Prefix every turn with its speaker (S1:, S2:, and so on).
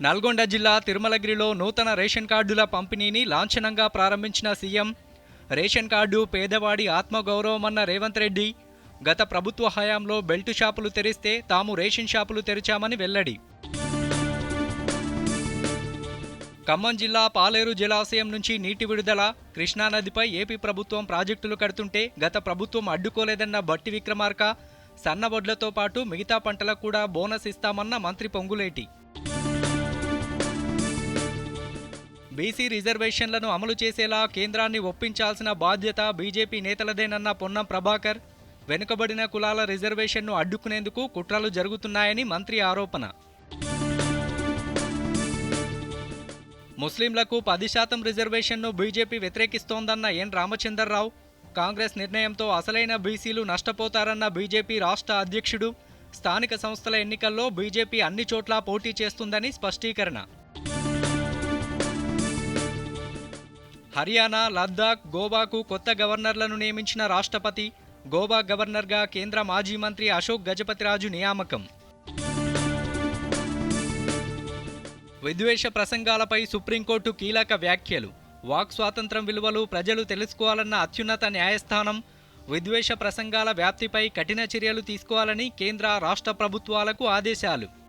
S1: నల్గొండ జిల్లా తిరుమలగిరిలో నూతన రేషన్ కార్డుల పంపిణీని లాంఛనంగా ప్రారంభించిన సీఎం రేషన్ కార్డు పేదవాడి ఆత్మగౌరవమన్న రేవంత్ రెడ్డి గత ప్రభుత్వ హయాంలో బెల్టు షాపులు తెరిస్తే తాము రేషన్ షాపులు తెరిచామని వెల్లడి. ఖమ్మం జిల్లా పాలేరు జలాశయం నుంచి నీటి విడుదల కృష్ణానదిపై ఏపీ ప్రభుత్వం ప్రాజెక్టులు కడుతుంటే గత ప్రభుత్వం అడ్డుకోలేదన్న బట్టి విక్రమార్క సన్నబొడ్లతో పాటు మిగతా పంటలకు కూడా బోనస్ ఇస్తామన్న మంత్రి పొంగులేటి. బీసీ రిజర్వేషన్లను అమలు చేసేలా కేంద్రాన్ని ఒప్పించాల్సిన బాధ్యత బీజేపీ నేతలదేనన్న పొన్నం ప్రభాకర్. వెనుకబడిన కులాల రిజర్వేషన్ను అడ్డుకునేందుకు కుట్రలు జరుగుతున్నాయని మంత్రి ఆరోపణ. ముస్లింలకు పది శాతం రిజర్వేషన్ను బీజేపీ వ్యతిరేకిస్తోందన్న ఎన్ రామచందర్రావు. కాంగ్రెస్ నిర్ణయంతో అసలైన బీసీలు నష్టపోతారన్న బీజేపీ రాష్ట్ర అధ్యక్షుడు. స్థానిక సంస్థల ఎన్నికల్లో బీజేపీ అన్ని చోట్ల పోటీ చేస్తుందని స్పష్టీకరణ. హర్యానా లద్దాఖ్ గోవాకు కొత్త గవర్నర్లను నియమించిన రాష్ట్రపతి గోవా గవర్నర్గా కేంద్ర మాజీ మంత్రి అశోక్ గజపతిరాజు నియామకం. విద్వేష ప్రసంగాలపై సుప్రీంకోర్టు కీలక వ్యాఖ్యలు. వాక్ స్వాతంత్రం విలువలు ప్రజలు తెలుసుకోవాలన్న అత్యున్నత న్యాయస్థానం విద్వేష ప్రసంగాల వ్యాప్తిపై కఠిన చర్యలు తీసుకోవాలని కేంద్ర రాష్ట్ర ప్రభుత్వాలకు ఆదేశాలు.